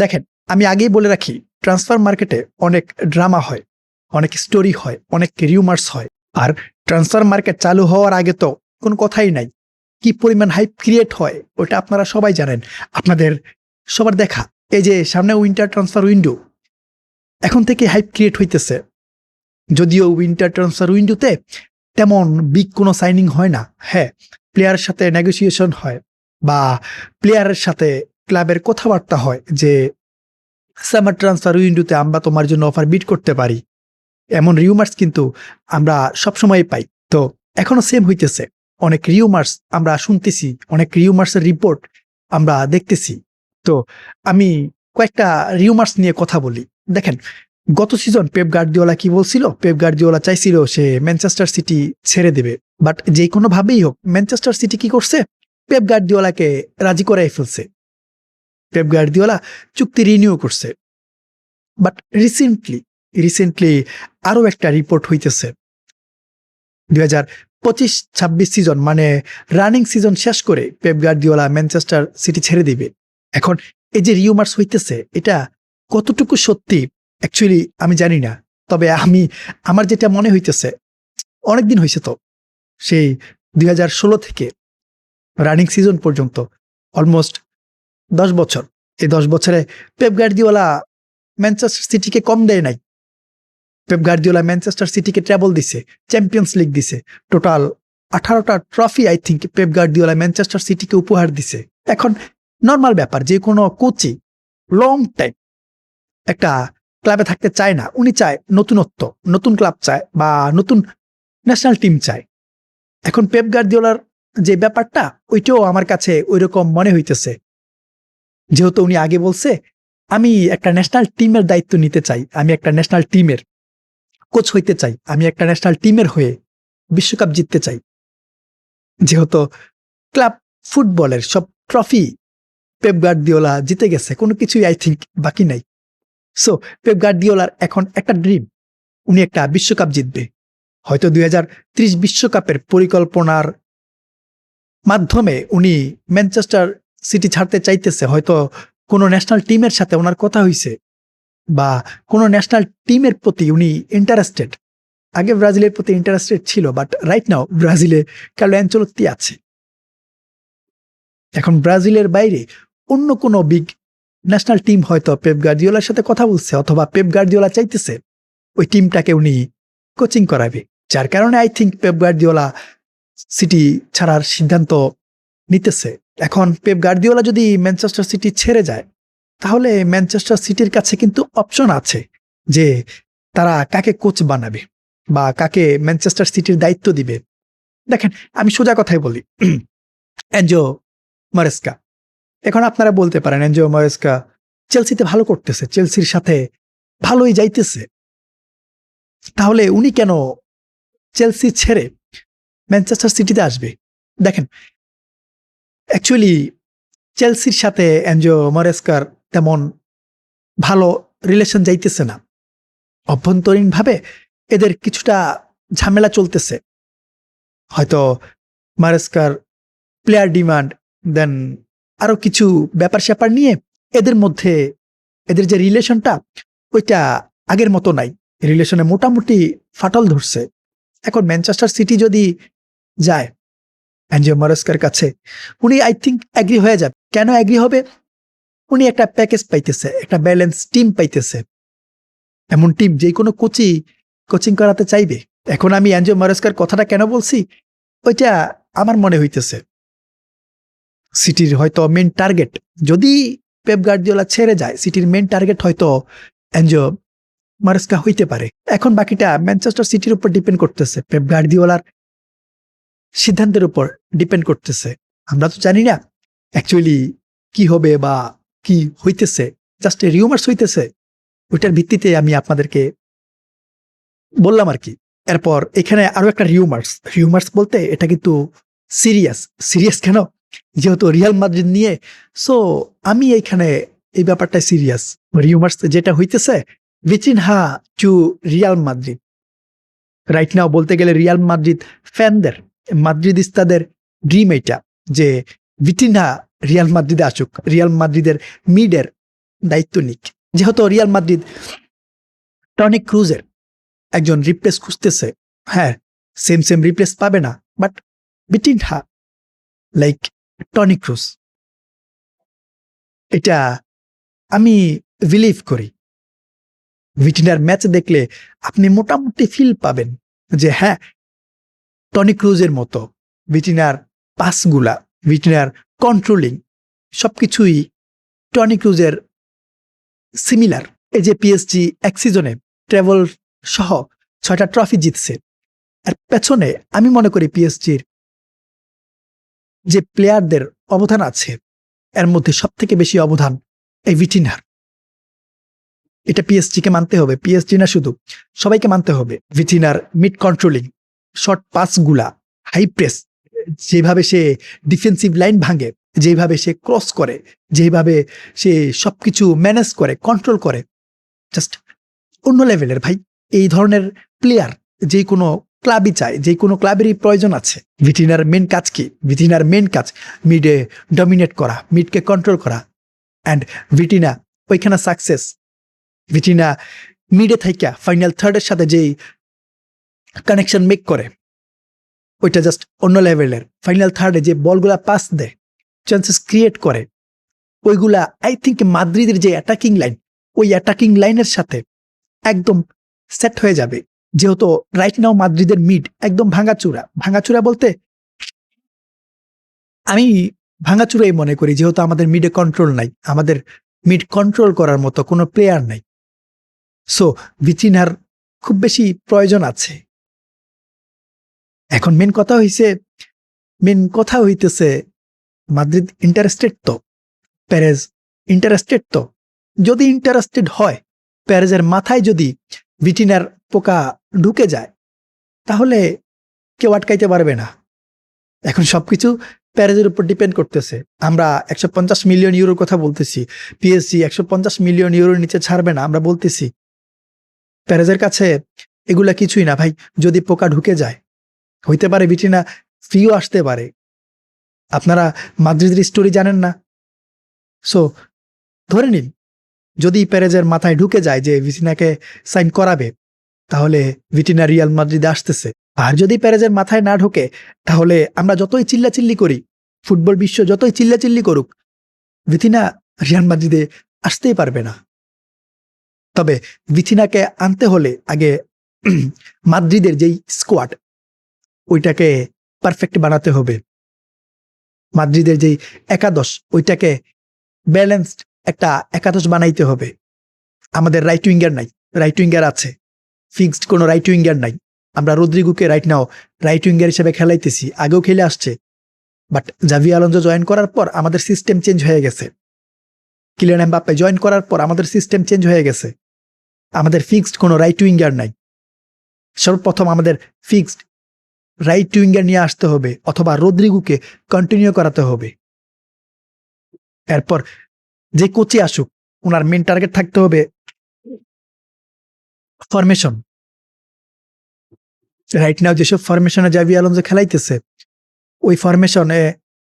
দেখেন, আমি আগেই বলে রাখি ট্রান্সফার মার্কেটে অনেক ড্রামা হয়, অনেক স্টোরি হয়, অনেক রিউমার্স হয়। আর ট্রান্সফার মার্কেট চালু হওয়ার আগে তো কোনো কথাই নাই। কি পরিমাণ হাইপ ক্রিয়েট হয়, ওটা আপনারা সবাই জানেন। আপনাদের সবার দেখা, এই যে সামনে উইন্টার ট্রান্সফার উইন্ডো এখন থেকে হাইপ ক্রিয়েট হইতেছে। যদিও উইন্টার ট্রান্সফার উইন্ডোতে তেমন বিগ কোনো সাইনিং হয় না। হ্যাঁ প্লেয়ারের সাথে নেগোসিয়েশন হয়, বা প্লেয়ারের সাথে ক্লাবের কথাবার্তা হয় যে সামার ট্রান্সফার উইন্ডোতে আমরা তোমার জন্য অফার বিট করতে পারি। এমন রিউমার্স কিন্তু আমরা সবসময় পাই। তো এখনও সেম হইতেছে। অনেক রিউমার্স আমরা শুনতেছি, অনেক রিউমার্সের রিপোর্ট আমরা দেখতেছি। তো আমি কয়েকটা রিউমার্স নিয়ে কথা বলি। দেখেন, গত সিজন পেপ গার্দিওলা কি বলছিল? পেপ গার্দিওলা চাইছিল সে ম্যানচেস্টার সিটি ছেড়ে দেবে। বাট যে কোনো ভাবেই হোক ম্যানচেস্টার সিটি কি করছে? পেপ গার্দিওলাকে রাজি করাই ফেলছে। পেপ গার্দিওলা চুক্তি রিনিউ করছে। বাট রিসেন্টলি রিসেন্টলি আরও একটা রিপোর্ট হইতেছে। দুই হাজার পঁচিশ, ছাব্বিশ সিজন মানে রানিং সিজন শেষ করে পেপ গার্দিওলা ম্যানচেস্টার সিটি ছেড়ে দিবে। এখন এই যে রিউমার্স হইতেছে, এটা কতটুকু সত্যি? অ্যাকচুয়ালি আমি জানি না। তবে আমি, আমার যেটা মনে হইতেছে অনেক দিন হয়েছে তো, সেই দুই হাজার ষোলো থেকে রানিং সিজন পর্যন্ত অলমোস্ট দশ বছর। এই দশ বছরে পেপ গার্দিওলা ম্যানচেস্টার সিটিকে কম দেয় নাই। পেপ গার্দিওলা ম্যানচেস্টার সিটিকে ট্রাবল দিছে চ্যাম্পিয়ন্স লিগ দিছে। টোটাল আঠারোটা trophy I think Pep Guardiola Manchester সিটিকে উপহার দিছে। এখন নর্মাল ব্যাপার, যে কোনো কোচই লং টাইম একটা ক্লাবে থাকতে চায় না। উনি চায় নতুনত্ব, নতুন ক্লাব চায় বা নতুন ন্যাশনাল টিম চায়। এখন পেপ গার্দিওলার যে ব্যাপারটা, ওইটাও আমার কাছে ওই রকম মনে হইতেছে। যেহেতু উনি আগে বলছে, আমি একটা ন্যাশনাল টিমের দায়িত্ব নিতে চাই, আমি একটা ন্যাশনাল টিমের কোচ হইতে চাই, আমি একটা ন্যাশনাল টিমের হয়ে বিশ্বকাপ জিততে চাই। যেহেতু ক্লাব ফুটবলের সব ট্রফি পেপ গার্দিওলা জিতে গেছে, কোনো কিছুই আই থিঙ্ক বাকি নাই। সো পেপ গার্দিওলার এখন একটা ড্রিম উনি একটা বিশ্বকাপ জিতবে। হয়তো দুই বিশ্বকাপের পরিকল্পনার মাধ্যমে উনি ম্যানচেস্টার সিটি ছাড়তে চাইতেছে, হয়তো কোনো ন্যাশনাল টিমের সাথে ওনার কথা হয়েছে বা কোনো ন্যাশনাল টিমের প্রতি উনি ইন্টারেস্টেড আগে ব্রাজিলের প্রতি ইন্টারেস্টেড ছিল বাট রাইট নাও ব্রাজিলে কার্লো অ্যাঞ্চলত্তি আছে। এখন ব্রাজিলের বাইরে অন্য কোনো বিগ ন্যাশনাল টিম হয়তো পেপ গার্দিওলার সাথে কথা বলছে, অথবা পেপ গার্দিওলা চাইতেছে, ওই টিমটাকে উনি কোচিং করাবে। যার কারণে I think Pep Guardiola City ছাড়ার সিদ্ধান্ত নিতেছে। এখন পেপ গার্দিওলা যদি ম্যানচেস্টার সিটি ছেড়ে যায়, তাহলে ম্যানচেস্টার সিটির কাছে কিন্তু অপশন আছে যে তারা কাকে কোচ বানাবে বা কাকে ম্যানচেস্টার সিটির দায়িত্ব দিবে। দেখেন, আমি সোজা কথাই বলি। Enzo Maresca. এখন আপনারা বলতে পারেন, এনজো মারেস্কা চেলসিতে ভালো করতেছে, চেলসির সাথে ভালোই যাইতেছে। তাহলে উনি কেন চেলসি ছেড়ে ম্যানচেস্টার সিটিতে আসবে? দেখেন অ্যাকচুয়ালি চেলসির সাথে এনজো মরেস্কার তেমন ভালো রিলেশন যাইতেছে না। অভ্যন্তরীণভাবে এদের কিছুটা ঝামেলা চলতেছে। হয়তো মারেস্কার প্লেয়ার ডিমান্ড দেন আরও কিছু ব্যাপার স্যাপার নিয়ে এদের মধ্যে এদের যে রিলেশনটা ওইটা আগের মতো নাই। রিলেশনে মোটামুটি ফাটল ধরছে। এখন ম্যানচেস্টার সিটি যদি যায় অ্যাঞ্জিও মরেস্কার কাছে। উনি আই থিঙ্ক অ্যাগ্রি হয়ে যাবে। কেন অ্যাগ্রি হবে? উনি একটা প্যাকেজ পাইতেছে, একটা ব্যালেন্স টিম পাইতেছে। এমন টিম যে কোনো কোচি কোচিং করাতে চাইবে। এখন আমি অ্যাঞ্জিও মরেস্কার কথাটা কেন বলছি? ওইটা আমার মনে হইতেছে। সিটির হয়তো মেন টার্গেট যদি পেপ গার্দিওলা ছেড়ে যায় সিটির মেন টার্গেট হয়তো অ্যাঞ্জো মারেস্কা হইতে পারে। এখন বাকিটা ম্যানচেস্টার সিটির উপর ডিপেন্ড করতেছে। পেপ গার্দিওলার সিদ্ধান্তের উপর ডিপেন্ড করতেছে। আমরা তো জানি না অ্যাকচুয়ালি কি হবে বা কি হইতেছে। জাস্ট রিউমার্স হইতেছে। ওইটার ভিত্তিতে আমি আপনাদেরকে বললাম আর কি। এরপর এখানে আরও একটা রিউমার্স রিউমার্স বলতে এটা কিন্তু সিরিয়াস সিরিয়াস কেন? যেহেতু রিয়াল মাদ্রিদ নিয়ে। সো আমি এইখানে এই ব্যাপারটা সিরিয়াস রিউমার্স যেটা হইতেছে Vitinha to Real Madrid right now বলতে গেলে রিয়াল মাদ্রিদ ফ্যানদের মাদ্রিদ ইস্তাদের ড্রিম এটা যে ভিটিনহা রিয়াল মাদ্রিদে আসুক, রিয়াল মাদ্রিদের মিডের দায়িত্ব নিক। যেহেতু রিয়াল মাদ্রিদ টনিক ক্রুজের একজন রিপ্লেস খুঁজতেছে হ্যাঁ সেম সেম রিপ্লেস পাবে না but Vitinha like Toni Kroos. এটা আমি বিলিভ করি। ভিটিনার ম্যাচ দেখলে আপনি মোটামুটি ফিল পাবেন যে হ্যাঁ টনি ক্রুজের মতো, ভিটিনার পাসগুলা, ভিটিনার কন্ট্রোলিং, সবকিছুই টনি ক্রুজের সিমিলার। এই যে পিএসজি এক সিজনে ট্রাভেল সহ ছয়টা ট্রফি জিতছে, আর পেছনে আমি মনে করি পিএসজির যে প্লেয়ারদের অবদান আছে, এর মধ্যে সব থেকে বেশি অবদান এই ভিটিনার। এটা পিএসজিকে মানতে হবে, পিএসজি না শুধু, সবাইকে মানতে হবে, ভিটিনার মিড কন্ট্রোলিং। শর্ট পাসগুলা হাই প্রেস যেভাবে সে ডিফেন্সিভ লাইন ভাঙে, যেভাবে সে ক্রস করে, যেভাবে সে সব কিছু ম্যানেজ করে কন্ট্রোল করে জাস্ট অন্য লেভেলের ভাই, এই ধরনের প্লেয়ার যে কোনো ক্লাবই চায়, যে কোনো ক্লাবেরই প্রয়োজন আছে। ভিটিনার মেন কাজ কি? ভিটিনার মেন কাজ মিডে ডমিনেট করা মিডকে কন্ট্রোল করা অ্যান্ড ভিটিনা ওইখানে সাকসেস ভিটিনা মিডে থাইকা ফাইনাল থার্ডের সাথে যেই কানেকশন মেক করে। ওইটা জাস্ট অন্য লেভেলের ফাইনাল থার্ডে যে বলগুলা পাস দেয় চান্সেস ক্রিয়েট করে। ওইগুলা আই থিঙ্ক মাদ্রিদের যে অ্যাটাকিং লাইন ওই অ্যাটাকিং লাইনের সাথে একদম সেট হয়ে যাবে। যেহেতু রাইট নাও মাদ্রিদের মিড একদম ভাঙাচুরা ভাঙাচুরা বলতে আমি ভাঙাচুরাই মনে করি, যেহেতু আমাদের মিডে কন্ট্রোল নাই। আমাদের মিড কন্ট্রোল করার মতো কোনো প্লেয়ার নাই। সো ভিচিনার খুব বেশি প্রয়োজন আছে। এখন মেন কথা হইছে মেন কথা হইতেছে মাদ্রিদ ইন্টারেস্টেড তো প্যারেজ ইন্টারেস্টেড তো। যদি ইন্টারেস্টেড হয় প্যারেজের মাথায় যদি ভিটিনার পোকা ঢুকে যায়, তাহলে কেউ আটকাইতে পারবে না। এখন সবকিছু প্যারেজের উপর ডিপেন্ড করতেছে। আমরা একশো পঞ্চাশ মিলিয়ন ইউরোর কথা বলতেছি পিএসসি একশো পঞ্চাশ মিলিয়ন ইউরোর নিচে ছাড়বে না, আমরা বলতেছি। প্যারেজের কাছে এগুলা কিছুই না, ভাই, যদি পোকা ঢুকে যায় হইতে পারে বিটিনা ফিও আসতে পারে। আপনারা মাদ্রিদের স্টোরি জানেন না। সো ধরে নিন, যদি প্যারেজের মাথায় ঢুকে যায় যে ভিটিনাকে সাইন করাবে, তাহলে ভিটিনা রিয়াল মাদ্রিদে আসতেছে। আর যদি প্যারেজের মাথায় না ঢোকে, তাহলে আমরা যতই চিল্লাচিল্লি করি, ফুটবল বিশ্ব যতই চিল্লাচিল্লি করুক ভিথিনা রিয়াল মাদ্রিদে আসতেই পারবে না। তবে ভিথিনাকে আনতে হলে আগে মাদ্রিদের যেই স্কোয়াড ওইটাকে পারফেক্ট বানাতে হবে। মাদ্রিদের যেই একাদশ, ওইটাকে ব্যালেন্সড একটা একাদশ বানাইতে হবে। আমাদের রাইট উইঙ্গার নাই রাইট উইঙ্গার আছে। ফিক্সড কোনো রাইট উইঙ্গার নাই। আমরা রদ্রিগুকে রাইট নাও রাইট উইঙ্গার হিসেবে খেলাইতেছি, আগেও খেলে আসছে। বাট জাভি আলঞ্জো জয়েন করার পর আমাদের সিস্টেম চেঞ্জ হয়ে গেছে। কিলিয়ান এমবাপ্পে জয়েন করার পর আমাদের সিস্টেম চেঞ্জ হয়ে গেছে। আমাদের ফিক্সড কোনো রাইট উইঙ্গার নাই। সর্বপ্রথম আমাদের ফিক্সড রাইট উইঙ্গার নিয়ে আসতে হবে অথবা রদ্রিগুকে কন্টিনিউ করাতে হবে। এরপর যে কোচে আসুক ওনার মেন টার্গেট থাকতে হবে ফরমেশন রাইট নাও যেসব ফরমেশনে জাভি আলমজো খেলাইতেছে, ওই ফরমেশনে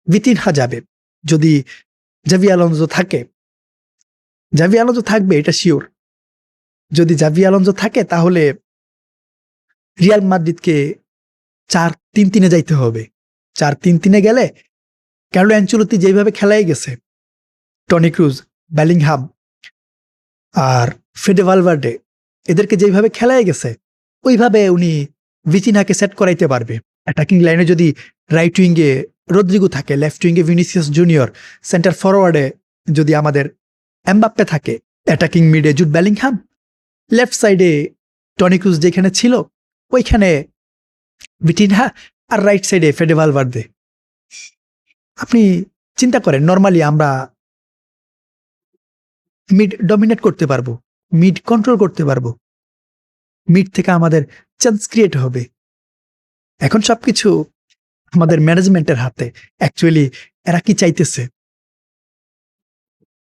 বিতিনহা যাবে। যদি জাভি আলমজো থাকে, জাভি আলমজো থাকবে, এটা শিওর যদি জাভি আলমজো থাকে, তাহলে রিয়াল মাদ্রিদকে চার তিন তিনে যাইতে হবে। চার তিন তিনে গেলে ক্যারো অ্যাঞ্চলতি যেভাবে খেলাই গেছে, টনি ক্রুজ ব্যালিংহাম আর ফেডে ভালভার্ডে, এদেরকে যেভাবে খেলাই গেছে, ওইভাবে উনি ভিচিনাকে সেট করাইতে পারবে। অ্যাটাকিং লাইনে যদি রাইট উইঙ্গে রদ্রিগু থাকে লেফট উইঙ্গে ভিনিসিয়াস জুনিয়র সেন্টার ফরওয়ার্ডে যদি আমাদের এমবাপ্পে থাকে অ্যাটাকিং মিডে জুট ব্যালিংহাম লেফট সাইডে টনি ক্রুজ যেখানে ছিল, ওইখানে ভিটিনহা আর রাইট সাইডে ফেডেভাল বার্দে আপনি চিন্তা করেন নর্মালি আমরা মিড ডমিনেট করতে পারব মিড কন্ট্রোল করতে পারব মিড থেকে আমাদের চান্স ক্রিয়েট হবে। এখন সবকিছু আমাদের ম্যানেজমেন্টের হাতে। অ্যাকচুয়ালি এরা কি চাইতেছে?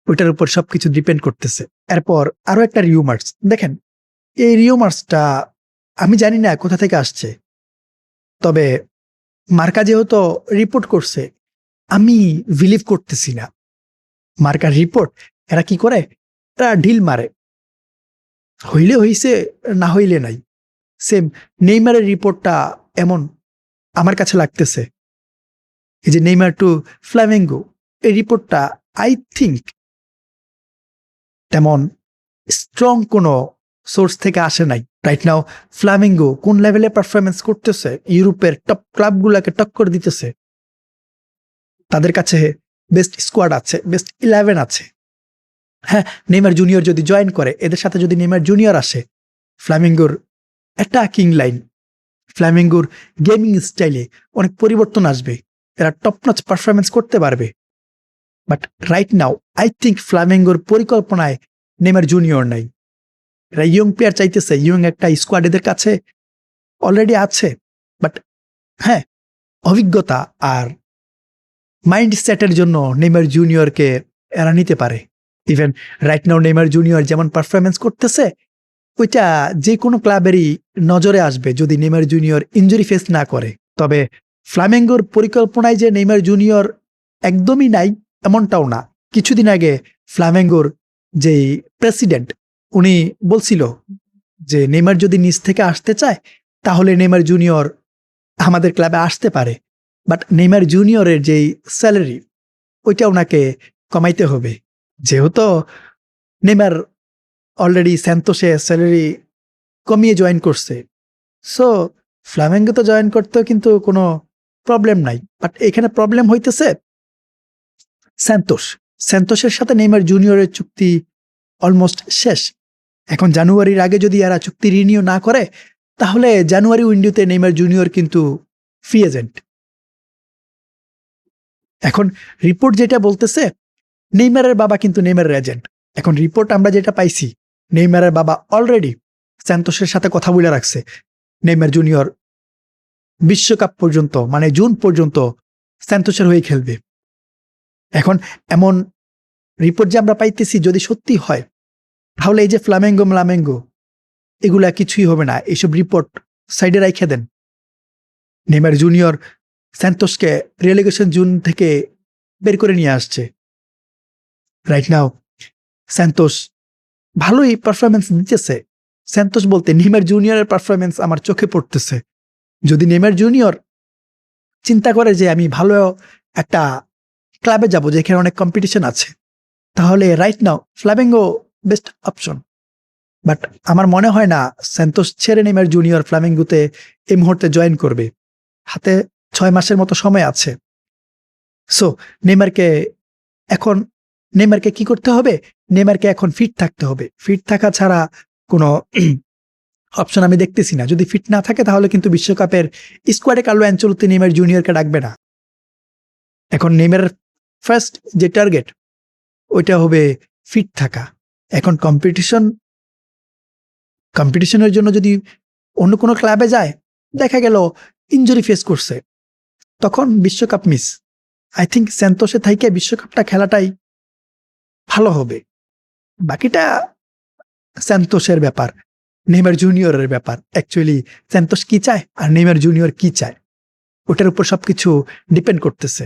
ওইটার উপর সব কিছু ডিপেন্ড করতেছে। এরপর আরও একটা রিউমার্স দেখেন, এই রিউমার্সটা আমি জানি না কোথা থেকে আসছে। তবে মার্কা যেহেতু রিপোর্ট করছে, আমি বিলিভ করতেছি না। মার্কার রিপোর্ট এরা কি করে? একটা ঢিল মারে। হইলে হইছে, না হইলে নাই। সেম নেইমারের রিপোর্টটা এমন আমার কাছে লাগতেছে। এই যে নেইমার টু ফ্ল্যামেঙ্গো এই রিপোর্টটা আই থিঙ্ক তেমন স্ট্রং কোনো সোর্স থেকে আসে নাই। রাইট নাও ফ্লামিঙ্গো কোন লেভেলে পারফরমেন্স করতেছে? ইউরোপের টপ ক্লাবগুলোকে টক্কর দিতেছে। তাদের কাছে বেস্ট স্কোয়াড আছে বেস্ট ইলেভেন আছে। হ্যাঁ নেইমার জুনিয়র যদি জয়েন করে, এদের সাথে যদি নেইমার জুনিয়র আসে ফ্ল্যামিঙ্গোর অ্যাটাকিং লাইন ফ্ল্যামিঙ্গোর গেমিং স্টাইলে অনেক পরিবর্তন আসবে। এরা টপ নচ পারফরমেন্স করতে পারবে। But right now I think ফ্ল্যামিঙ্গোর পরিকল্পনায় নেইমার জুনিয়র নাই। এরা ইয়ং প্লেয়ার চাইতেছে ইয়ং একটা স্কোয়াড এদের কাছে অলরেডি আছে বাট হ্যাঁ অভিজ্ঞতা আর মাইন্ড সেটের জন্য নেইমার জুনিয়রকে এরা নিতে পারে। Even right now Neymar junior যেমন পারফরমেন্স করতেছে, ওইটা যে কোনো ক্লাবেরই নজরে আসবে যদি নেইমার জুনিয়র ইঞ্জুরি ফেস না করে। তবে ফ্লামেঙ্গোর পরিকল্পনায় যে নেইমার জুনিয়র একদমই নাই, এমনটাও না। কিছুদিন আগে ফ্লামেঙ্গোর যেই প্রেসিডেন্ট উনি বলছিল যে নেইমার যদি নিচ থেকে আসতে চায়, তাহলে নেইমার জুনিয়র আমাদের ক্লাবে আসতে পারে। বাট নেইমার জুনিয়রের যেই স্যালারি, ওইটা ওনাকে কমাইতে হবে। যেহেতু নেইমার অলরেডি স্যান্তোসে স্যালারি কমিয়ে জয়েন করছে। সো, ফ্লামেঙ্গো তো জয়েন করতেও কিন্তু কোনো প্রবলেম নাই। বাট এখানে প্রবলেম হইতেছে স্যান্তোস। স্যান্তোসের সাথে নেইমার জুনিয়রের চুক্তি অলমোস্ট শেষ। এখন জানুয়ারির আগে যদি এরা চুক্তি রিনিউ না করে, তাহলে জানুয়ারি উইন্ডোতে নেইমার জুনিয়র কিন্তু ফ্রি এজেন্ট। এখন রিপোর্ট যেটা বলতেছে, নেইমারের বাবা কিন্তু নেইমারের এজেন্ট। এখন রিপোর্ট আমরা যেটা পাইছি, নেইমারের বাবা অলরেডি স্যান্তোসের সাথে কথা বলে রাখছে, নেইমার জুনিয়র বিশ্বকাপ পর্যন্ত মানে জুন পর্যন্ত স্যান্তোসের হয়ে খেলবে। এখন এমন রিপোর্ট যে আমরা পাইতেছি, যদি সত্যি হয় তাহলে এই যে ফ্লামেঙ্গো, ম্লামেঙ্গো, এগুলা কিছুই হবে না। এইসব রিপোর্ট সাইডে রাইখে দেন। নেইমার জুনিয়র স্যান্তোসকে রিয়েলিগেশন জুন থেকে বের করে নিয়ে আসছে। রাইট নাও স্যান্তোস ভালোই পারফরমেন্স দিতেছে। স্যান্তোস বলতে নেইমার জুনিয়রের পারফরমেন্স আমার চোখে পড়তেছে। যদি নেইমার জুনিয়র চিন্তা করে যে আমি ভালো একটা ক্লাবে যাব, যেখানে অনেক কম্পিটিশন আছে, তাহলে right now Flamengo best option but আমার মনে হয় না স্যান্তোস ছেড়ে নেমের জুনিয়র ফ্লামেঙ্গোতে এই মুহূর্তে জয়েন করবে। হাতে ছয় মাসের মতো সময় আছে। সো নেমারকে এখন নেমারকে কি করতে হবে? নেমারকে এখন ফিট থাকতে হবে। ফিট থাকা ছাড়া কোনো অপশন আমি দেখতেছি না। যদি ফিট না থাকে, তাহলে কিন্তু বিশ্বকাপের স্কোয়াডে কার্লো অ্যাঞ্চলতে নেইমার জুনিয়রকে ডাকবে না। এখন নেমের ফার্স্ট যে টার্গেট ওইটা হবে ফিট থাকা। এখন কম্পিটিশন কম্পিটিশনের জন্য যদি অন্য কোনো ক্লাবে যায়, দেখা গেল ইঞ্জুরি ফেস করছে, তখন বিশ্বকাপ মিস আই থিঙ্ক স্যান্তোসে থাইকে বিশ্বকাপটা খেলাটাই ভালো হবে। বাকিটা স্যান্তোসের ব্যাপার নেইমার জুনিয়রের ব্যাপার। অ্যাকচুয়ালি স্যান্তোস কি চায় আর নেইমার জুনিয়র কি চায়? ওটার উপর সবকিছু ডিপেন্ড করতেছে।